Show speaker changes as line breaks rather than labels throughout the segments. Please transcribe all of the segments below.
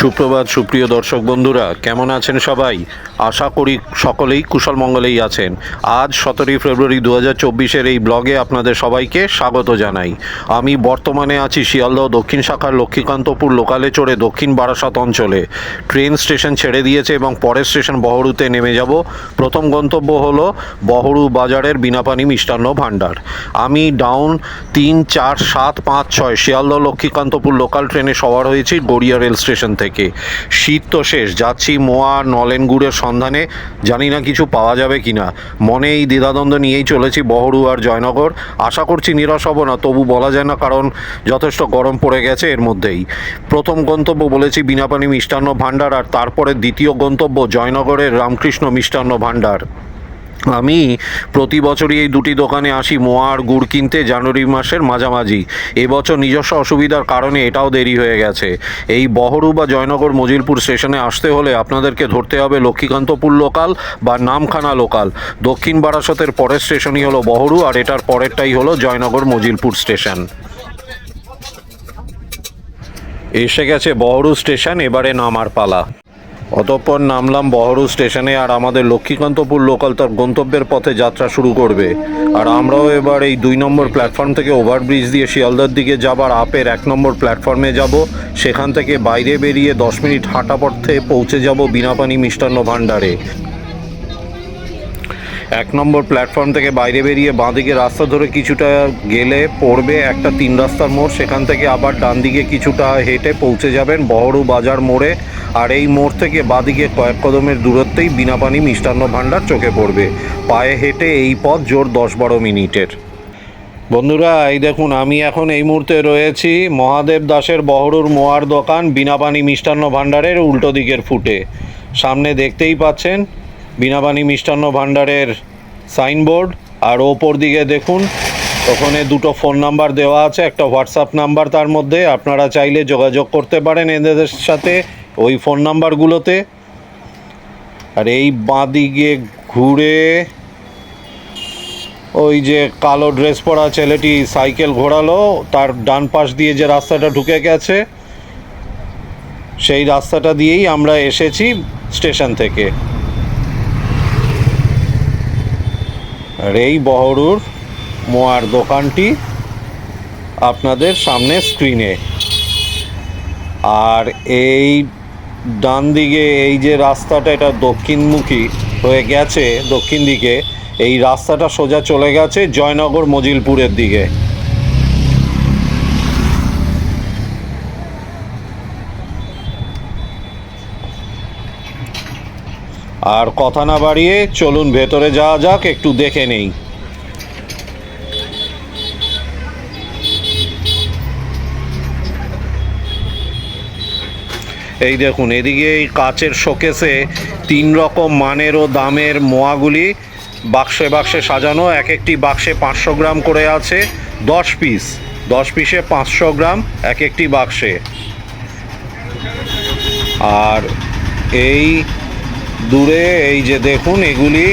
সুপ্রভাত, সুপ্রিয় দর্শক বন্ধুরা, কেমন আছেন সবাই? আশা করি সকলেই কুশল মঙ্গলেই আছেন। আজ সতেরোই ফেব্রুয়ারি দু হাজার চব্বিশের এই ব্লগে আপনাদের সবাইকে স্বাগত জানাই। আমি বর্তমানে আছি শিয়ালদহ দক্ষিণ শাখার লক্ষ্মীকান্তপুর লোকালে চড়ে দক্ষিণ বারাসাত অঞ্চলে। ট্রেন স্টেশন ছেড়ে দিয়েছে এবং পরের স্টেশন বহরুতে নেমে যাব। প্রথম গন্তব্য হলো বহরু বাজারের বিনাপানি মিষ্টান্ন ভাণ্ডার। আমি ডাউন তিন চার সাত পাঁচ ছয় শিয়ালদহ লক্ষ্মীকান্তপুর লোকাল ট্রেনে সওয়ার হয়েছি গড়িয়া রেল স্টেশন থেকে। শীত তো শেষ, যাচ্ছি মোয়া, নলেন গুড়ের সন্ধানে। জানি না কিছু পাওয়া যাবে কি না মনে এই দ্বিধাদ্বন্দ্ব নিয়েই চলেছি বহরু আর জয়নগর। আশা করছি নিরাশ হব না, তবু বলা যায় না, কারণ যথেষ্ট গরম পড়ে গেছে এর মধ্যেই। প্রথম গন্তব্য বলেছি বিনাপানি মিষ্টান্ন ভাণ্ডার, আর তারপরে দ্বিতীয় গন্তব্য জয়নগরের রামকৃষ্ণ মিষ্টান্ন ভাণ্ডার। আমি প্রতি বছরই এই দুটি দোকানে আসি, মোয়া আর গুড় কিনতে, জানুয়ারি মাসের মাঝামাঝি। এবছর নিজস্ব অসুবিধার কারণে এটাও দেরি হয়ে গেছে। এই বহরু বা জয়নগর মজিলপুর স্টেশনে আসতে হলে আপনাদেরকে ধরতে হবে লক্ষ্মীকান্তপুর লোকাল বা নামখানা লোকাল। দক্ষিণ বারাসতের পরের স্টেশনই হলো বহরু আর এটার পরেরটাই হলো জয়নগর মজিলপুর স্টেশন। এসে গেছে বহরু স্টেশন, এবারে নামার পালা। অতঃপর নামলাম বহরু স্টেশনে আর আমাদের লক্ষ্মীকান্তপুর লোকাল তার গন্তব্যের পথে যাত্রা শুরু করবে। আর আমরাও এবার এই দুই নম্বর প্ল্যাটফর্ম থেকে ওভারব্রিজ দিয়ে শিয়ালদার দিকে যাবার আপের এক নম্বর প্ল্যাটফর্মে যাব। সেখান থেকে বাইরে বেরিয়ে দশ মিনিট হাঁটা পথে পৌঁছে যাব বিনাপানি মিষ্টান্ন ভাণ্ডারে। এক নম্বর প্ল্যাটফর্ম থেকে বাইরে বেরিয়ে বাঁদিকে রাস্তা ধরে কিছুটা গেলে পড়বে একটা তিন রাস্তার মোড়। সেখান থেকে আবার ডান দিকে কিছুটা হেঁটে পৌঁছে যাবেন বহরু বাজার মোড়ে। আর এই মোড় থেকে বাঁদিকে কয়েক কদমের দূরত্বেই বিনাপানি মিষ্টান্ন ভাণ্ডার চোখে পড়বে। পায়ে হেঁটে এই পথ জোর দশ বারো মিনিটের। বন্ধুরা, এই দেখুন, আমি এখন এই মুহূর্তে রয়েছি মহাদেব দাসের বহরুর মোয়ার দোকান বিনাপানি মিষ্টান্ন ভাণ্ডারের উল্টো দিকের ফুটে। সামনে দেখতেই পাচ্ছেন বিনাপানি মিষ্টান্ন ভাণ্ডারের সাইনবোর্ড আর ওপর দিকে দেখুন, ওখানে দুটো ফোন নাম্বার দেওয়া আছে, একটা হোয়াটসঅ্যাপ নাম্বার তার মধ্যে। আপনারা চাইলে যোগাযোগ করতে পারেন এদের সাথে। ওই ফোন নাম্বারগুলোতে। আর এই বাঁ দিকে ঘুরে ওই যে কালো ড্রেস পরা ছেলেটি সাইকেল ঘোরালো, তার ডান পাশ দিয়ে যে রাস্তাটা ঢুকে গেছে, সেই রাস্তাটা দিয়েই আমরা এসেছি স্টেশন থেকে। আর এই বহরুর মোয়ার দোকানটি আপনাদের সামনে স্ক্রিনে। আর এই ডান দিকে এই যে রাস্তাটা, এটা দক্ষিণমুখী হয়ে গেছে, দক্ষিণ দিকে। এই রাস্তাটা সোজা চলে গেছে জয়নগর মজিলপুরের দিকে। আর কথা না বাড়িয়ে চলুন ভেতরে যাওয়া যাক, একটু দেখে নেই। এই দেখুন, এদিকে এই কাচের শোকেসে তিন রকম মানের ও দামের মোয়াগুলি বাক্সে বাক্সে সাজানো। এক একটি বাক্সে পাঁচশো গ্রাম করে আছে, দশ পিস। দশ পিসে পাঁচশো গ্রাম এক একটি বাক্সে। আর এই দূরে, এই যে দেখুন, এগুলি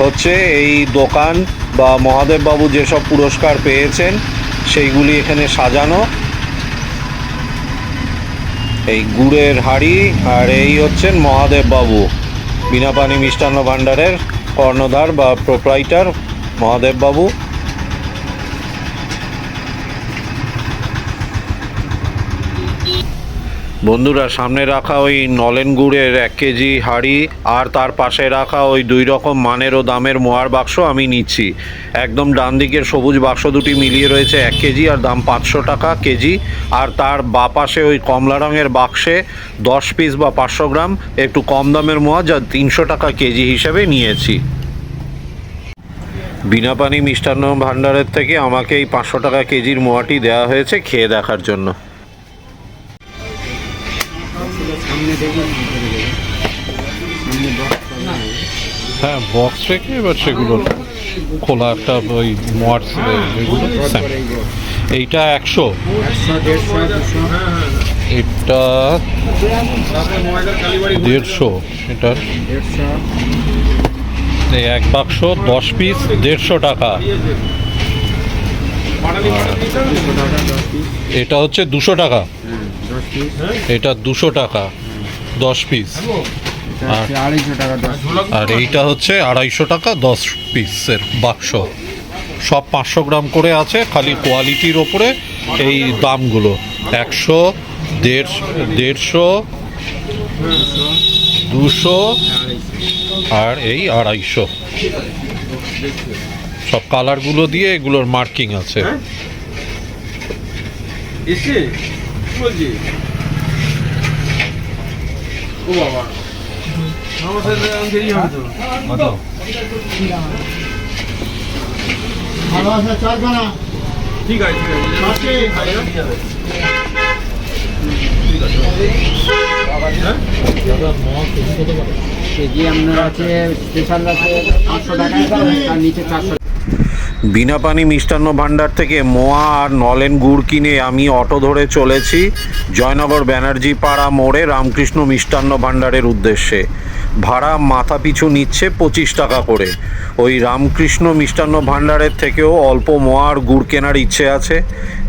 হচ্ছে এই দোকান বা মহাদেববাবু যেসব পুরস্কার পেয়েছেন, সেইগুলি এখানে সাজানো। এই গুড়ের হাড়ি আর এই হচ্ছেন মহাদেব বাবু বিনা পানি মিষ্টান্ন ভাণ্ডারের কর্ণধার বা প্রোপ্রাইটার মহাদেববাবু। বন্ধুরা, সামনে রাখা ওই নলেন গুড়ের এক কেজি হাঁড়ি আর তার পাশে রাখা ওই দুই রকম মানের ও দামের মোয়ার বাক্স আমি নিচ্ছি। একদম ডান দিকের সবুজ বাক্স দুটি মিলিয়ে রয়েছে এক কেজি আর দাম পাঁচশো টাকা কেজি। আর তার বা পাশে ওই কমলা রঙের বাক্সে দশ পিস বা পাঁচশো গ্রাম একটু কম দামের মোয়া যা তিনশো টাকা কেজি হিসেবে নিয়েছি। বিনা পানি মিষ্টান্ন ভাণ্ডারের থেকে আমাকে এই পাঁচশো টাকা কেজির মোয়াটি দেওয়া হয়েছে খেয়ে দেখার জন্য।
সামনে দেখুন ভিতরে দেখুন। সামনে box করা
হ্যাঁ বক্স রেখে এবার সেগুলো খোলা একটা ওই মোয়ার্স এগুলো
box।
এইটা একশো। এটা দেড়শো এটার এই এক বাক্স দশ পিস দেড়শো টাকা। এটা হচ্ছে দুশো টাকা।
হ্যাঁ
এটা দুশো টাকা। দশ পিস
দশ
আর এইটা হচ্ছে আড়াইশো টাকা দশ পিসের বাক্স। সব পাঁচশো গ্রাম করে আছে খালি কোয়ালিটির ওপরে এই দামগুলো। একশো দেড় দেড়শো দুশো আর এই আড়াইশো। সব কালারগুলো দিয়ে এগুলোর মার্কিং আছে।
এসে বলছি ঠিক আছে ঠিক আছে
কেজি আপনার আছে স্পেশাল আছে পাঁচশো টাকা আর নিচে চারশো
বিনা পানি মিষ্টান্ন ভাণ্ডার থেকে মোয়া আর নলেন গুড় কিনে আমি অটো ধরে চলেছি জয়নগর ব্যানার্জি পাড়া মোড়ে রামকৃষ্ণ মিষ্টান্ন ভাণ্ডারের উদ্দেশ্যে। ভাড়া মাথা পিছু নিচ্ছে পঁচিশ টাকা করে। ওই রামকৃষ্ণ মিষ্টান্ন ভাণ্ডারের থেকেও অল্প মোয়া আর গুড় কেনার ইচ্ছে আছে।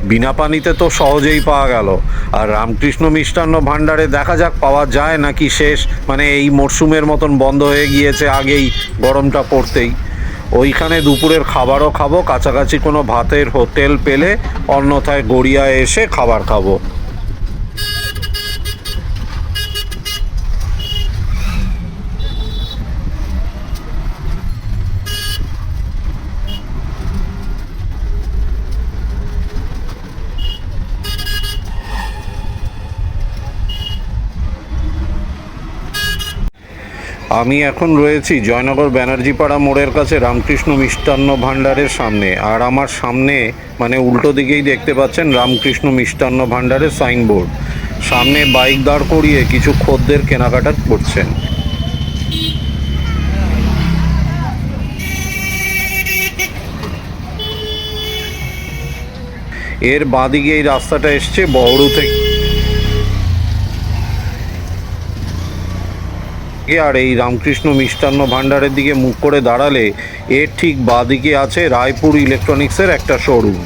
বিনা পানিতে তো সহজেই পাওয়া গেল। আর রামকৃষ্ণ মিষ্টান্ন ভাণ্ডারে দেখা যাক পাওয়া যায় নাকি শেষ। মানে এই মরশুমের মতন বন্ধ হয়ে গিয়েছে আগেই গরমটা পড়তেই। ওইখানে দুপুরের খাবারও খাব কাছাকাছি কোনো ভাতের হোটেল পেলে অন্যথায় গড়িয়া এসে খাবার খাব। আমি এখন রয়েছি জয়নগর ব্যানার্জি পাড়া মোড়ের কাছে রামকৃষ্ণ মিষ্টান্ন ভাণ্ডারের সামনে। আর আমার সামনে মানে উল্টো দিকেই দেখতে পাচ্ছেন রামকৃষ্ণ মিষ্টান্ন ভাণ্ডারের সাইনবোর্ড। সামনে বাইক দাঁড় করিয়ে কিছু খদ্দের কেনাকাটা করছেন। এর বাঁদিকে এই রাস্তাটা এসছে বহরু থেকে আর এই রামকৃষ্ণ মিষ্টান্ন ভাণ্ডারের দিকে মুখ করে দাঁড়ালে এর ঠিক বাঁদিকে আছে রায়পুর ইলেকট্রনিক্সের একটা শোরুম।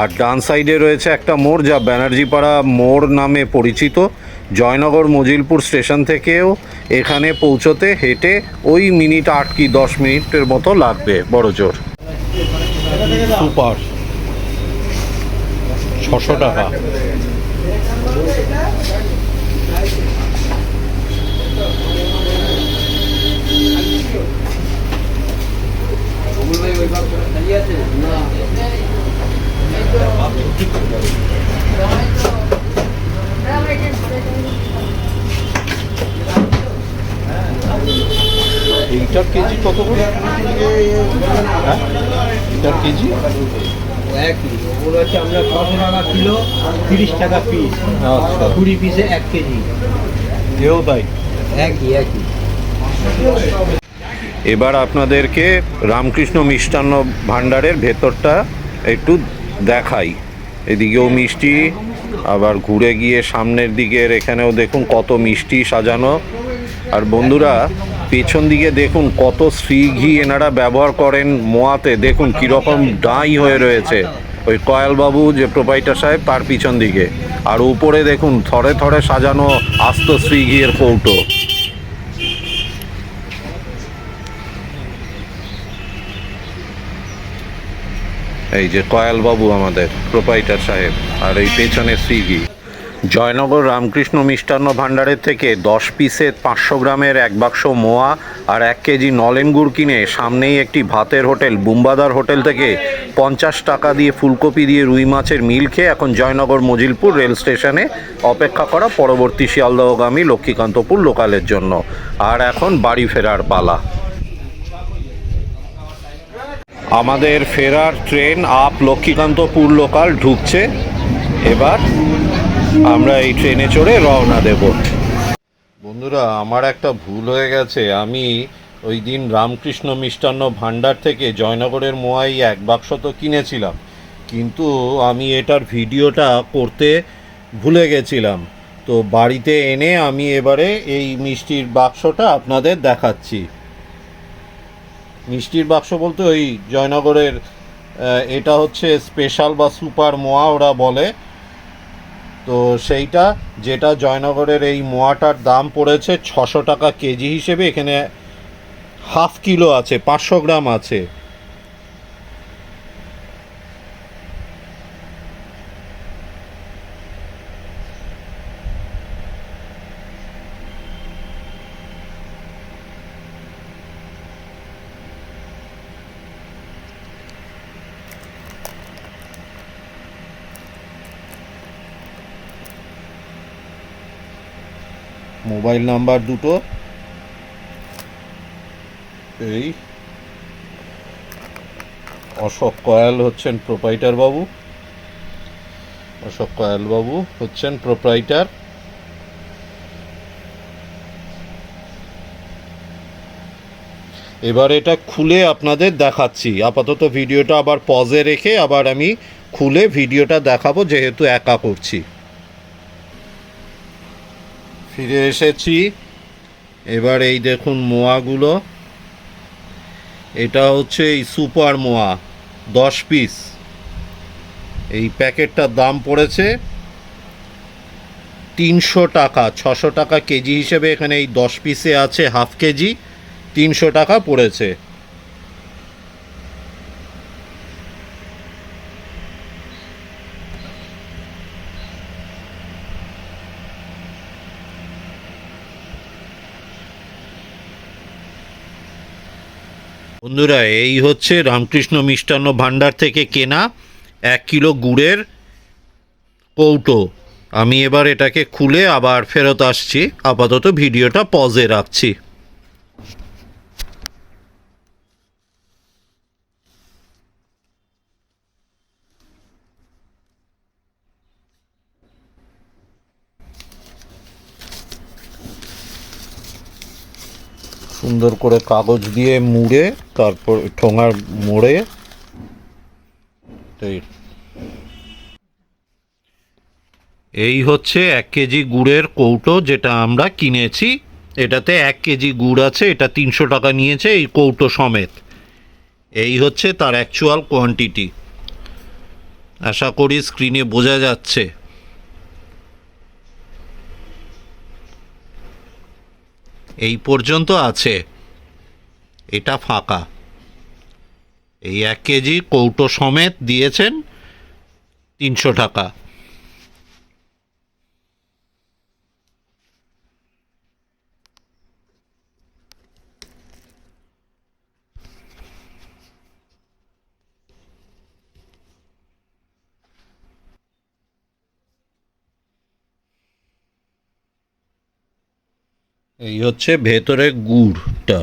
আর ডান সাইডে রয়েছে একটা মোড় যা ব্যানার্জিপাড়া মোড় নামে পরিচিত। জয়নগর মজিলপুর স্টেশন থেকেও এখানে পৌঁছতে হেঁটে ওই মিনিট আট কি দশ মিনিটের মতো লাগবে, বড় জোর।
সুপার। ছশো টাকা। কেজি কত করে? হ্যাঁ? এটার কেজি?
একই ওগুলো হচ্ছে আমরা ছশো টাকা কিলো তিরিশ টাকা পিস
আচ্ছা।
কুড়ি পিসে এক কেজি।
এও তাই?
একই একই।
এবার আপনাদেরকে রামকৃষ্ণ মিষ্টান্ন ভাণ্ডারের ভেতরটা একটু দেখাই। এদিকেও মিষ্টি আবার ঘুরে গিয়ে সামনের দিকের এখানেও দেখুন কত মিষ্টি সাজানো। আর বন্ধুরা পেছন দিকে দেখুন কত শ্রী ঘি এনারা ব্যবহার করেন মোয়াতে। দেখুন কীরকম ডাই হয়ে রয়েছে। ওই কয়ালবাবু যে প্রোপাইটার সাহেব, তার পিছন দিকে। আর উপরে দেখুন থরে থরে সাজানো আস্ত শ্রী ঘিয়ের কৌটো। এই যে কয়ালবাবু আমাদের, প্রোপাইটার সাহেব, আর এই পেছনে শ্রীগি জয়নগর রামকৃষ্ণ মিষ্টান্ন ভাণ্ডারের থেকে দশ পিসের পাঁচশো গ্রামের এক বাক্স মোয়া আর এক কেজি নলেন গুড় কিনে সামনেই একটি ভাতের হোটেল, বুম্বাদার হোটেল থেকে পঞ্চাশ টাকা দিয়ে ফুলকপি দিয়ে রুই মাছের মিল খেয়ে এখন জয়নগর মজিলপুর রেল স্টেশনে অপেক্ষা করা পরবর্তী শিয়ালদহগামী লক্ষ্মীকান্তপুর লোকালের জন্য। আর এখন বাড়ি ফেরার পালা। আমাদের ফেরার ট্রেন আপ লক্ষ্মীকান্তপুর লোকাল ঢুকছে। এবার আমরা এই ট্রেনে চড়ে রওনা দেব। বন্ধুরা, আমার একটা ভুল হয়ে গেছে। আমি ওই দিন রামকৃষ্ণ মিষ্টান্ন ভাণ্ডার থেকে জয়নগরের মোয়াই এক বাক্স তো কিনেছিলাম। কিন্তু আমি এটার ভিডিওটা করতে ভুলে গেছিলাম। তো বাড়িতে এনে আমি এবারে এই মিষ্টির বাক্সটা আপনাদের দেখাচ্ছি। মিষ্টির বাক্স বলতে ওই জয়নগরের এটা হচ্ছে স্পেশাল বা সুপার মোয়া ওরা বলে। তো সেইটা, যেটা জয়নগরের এই মোয়াটার দাম পড়েছে ছশো টাকা কেজি হিসেবে, এখানে হাফ কিলো আছে, পাঁচশো গ্রাম আছে। মোবাইল নাম্বার দুটো। এই। অশোক কয়াল হচ্ছেন প্রোপাইটার বাবু। অশোক কয়াল বাবু হচ্ছেন প্রোপ্রাইটার এবার এটা খুলে আপনাদের দেখাচ্ছি। আপাতত ভিডিওটা আবার পজে রেখে আবার আমি খুলে ভিডিওটা দেখাবো, যেহেতু একা করছি। ফিরে এসেছি। এবার এই দেখুন মোয়াগুলো। এটা হচ্ছে এই সুপার মোয়া, দশ পিস। এই প্যাকেটটার দাম পড়েছে তিনশো টাকা, ছশো টাকা কেজি হিসেবে এখানে এই দশ পিসে আছে হাফ কেজি, তিনশো টাকা পড়েছে। বন্ধুরা, এই হচ্ছে রামকৃষ্ণ মিষ্টান্ন ভাণ্ডার থেকে কেনা এক কিলো গুড়ের কৌটো। আমি এবার এটাকে খুলে আবার ফেরত আসছি। আপাতত ভিডিওটা পজে রাখছি। সুন্দর করে কাগজ দিয়ে মুড়ে তারপর ঠোঙার মোড়ে এই হচ্ছে এক কেজি গুড়ের কৌটো যেটা আমরা কিনেছি। এটাতে এক কেজি গুড় আছে, এটা তিনশো টাকা নিয়েছে এই কৌটো সমেত। এই হচ্ছে তার অ্যাকচুয়াল কোয়ান্টিটি আশা করি স্ক্রিনে বোঝা যাচ্ছে। এই পর্যন্ত আছে। এটা ফাঁকা। এই এক কেজি কৌটো সমেত দিয়েছেন তিনশো টাকা। এই হচ্ছে ভেতরে গুড়টা।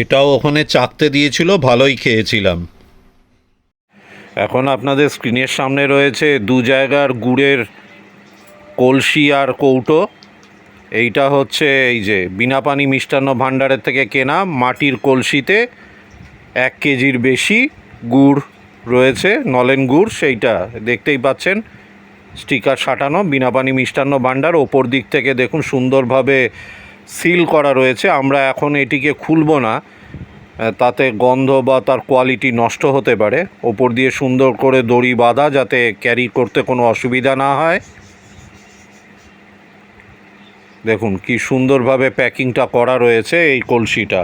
এটাও ওখানে চাকতে দিয়েছিল, ভালোই খেয়েছিলাম। এখন আপনাদের স্ক্রিনের সামনে রয়েছে দু জায়গার গুড়ের কলসি আর কৌটো। এইটা হচ্ছে এই যে বিনা পানি মিষ্টান্ন ভাণ্ডারের থেকে কেনা মাটির কলসিতে এক কেজির বেশি গুড় রয়েছে, নলেন গুড়, সেইটা দেখতেই পাচ্ছেন। স্টিকার সাটানো, বিনা পানি মিষ্টান্ন ভাণ্ডার, ওপর দিক থেকে দেখুন সুন্দরভাবে সিল করা রয়েছে, আমরা এখন এটিকে খুলব না। তাতে গন্ধ বা তার কোয়ালিটি নষ্ট হতে পারে। ওপর দিয়ে সুন্দর করে দড়ি বাঁধা যাতে ক্যারি করতে কোনো অসুবিধা না হয়। দেখুন, কি সুন্দরভাবে প্যাকিংটা করা রয়েছে এই কলসিটা।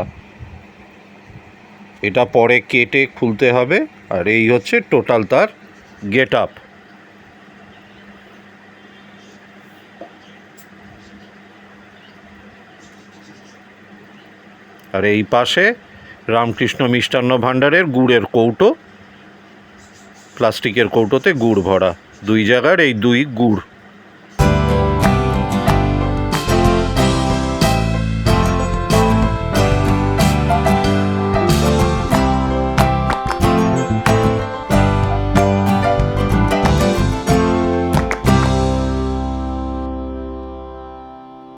এটা পরে কেটে খুলতে হবে, আর এই হচ্ছে টোটাল তার গেট আপ আর এই পাশে রামকৃষ্ণ মিষ্টান্ন ভাণ্ডারের গুড়ের কৌটো, প্লাস্টিকের কৌটোতে গুড় ভরা। দুই জায়গার এই দুই গুড়।